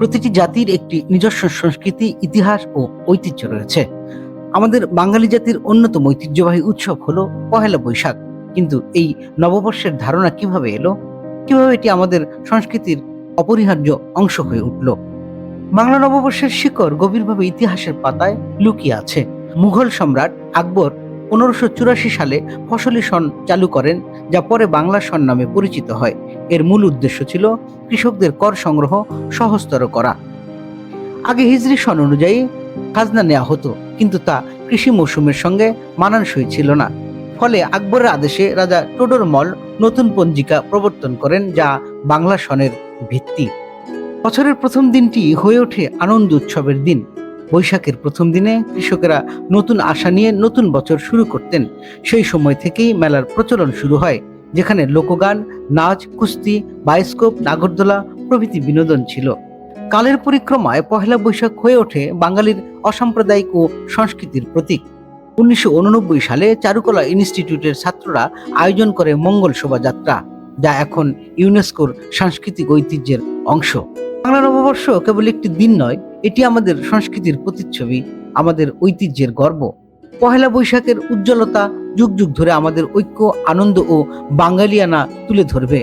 প্রতিটি জাতির একটি নিজস্ব সংস্কৃতি, ইতিহাস ও ঐতিহ্য রয়েছে। আমাদের বাঙালি জাতির অন্যতম ঐতিহ্যবাহী উৎসব হলো পহেলা বৈশাখ। কিন্তু এই নববর্ষের ধারণা কীভাবে এলো? কীভাবে এটি আমাদের সংস্কৃতির অপরিহার্য অংশ হয়ে উঠল? বাংলা নববর্ষের শিকড় গভীরভাবে ইতিহাসের পাতায় লুকিয়ে আছে। মুঘল সম্রাট আকবর পনেরোশো সালে ফসলি সন চালু করেন, যা পরে বাংলা সন নামে পরিচিত হয়। এর মূল উদ্দেশ্য ছিল কৃষকদের কর সংগ্রহ সহজতর করা। আগে হিজরি সন অনুযায়ী খাজনা নেওয়া হতো, কিন্তু তা কৃষি মৌসুমের সঙ্গে মানানসই ছিল না। ফলে আকবরের আদেশে রাজা টোডরমল নতুন পঞ্জিকা প্রবর্তন করেন, যা বাংলা সনের ভিত্তি। বছরের প্রথম দিনটি হয়ে ওঠে আনন্দ উৎসবের দিন। বৈশাখের প্রথম দিনে কৃষকেরা নতুন আশা নিয়ে নতুন বছর শুরু করতেন। সেই সময় থেকেই মেলার প্রচলন শুরু হয়, যেখানে লোকগান, নাচ, কুস্তি বায়োস্কোপ নাগরদোলা প্রভৃতি বিনোদন ছিল। কালের পরিক্রমায় পহেলা বৈশাখ হয়ে ওঠে বাঙালির অসাম্প্রদায়িক ও সংস্কৃতির প্রতীক। উনিশশো উননব্বই সালে চারুকলা ইনস্টিটিউটের ছাত্ররা আয়োজন করে মঙ্গল শোভাযাত্রা, যা এখন ইউনেস্কোর সাংস্কৃতিক ঐতিহ্যের অংশ। বাংলা নববর্ষ কেবল একটি দিন নয় এটি আমাদের সংস্কৃতির প্রতিচ্ছবি, আমাদের ঐতিহ্যের গর্ব। পহেলা বৈশাখের উজ্জ্বলতা যুগ যুগ ধরে আমাদের ঐক্য, আনন্দ ও বাঙালিয়ানা তুলে ধরবে।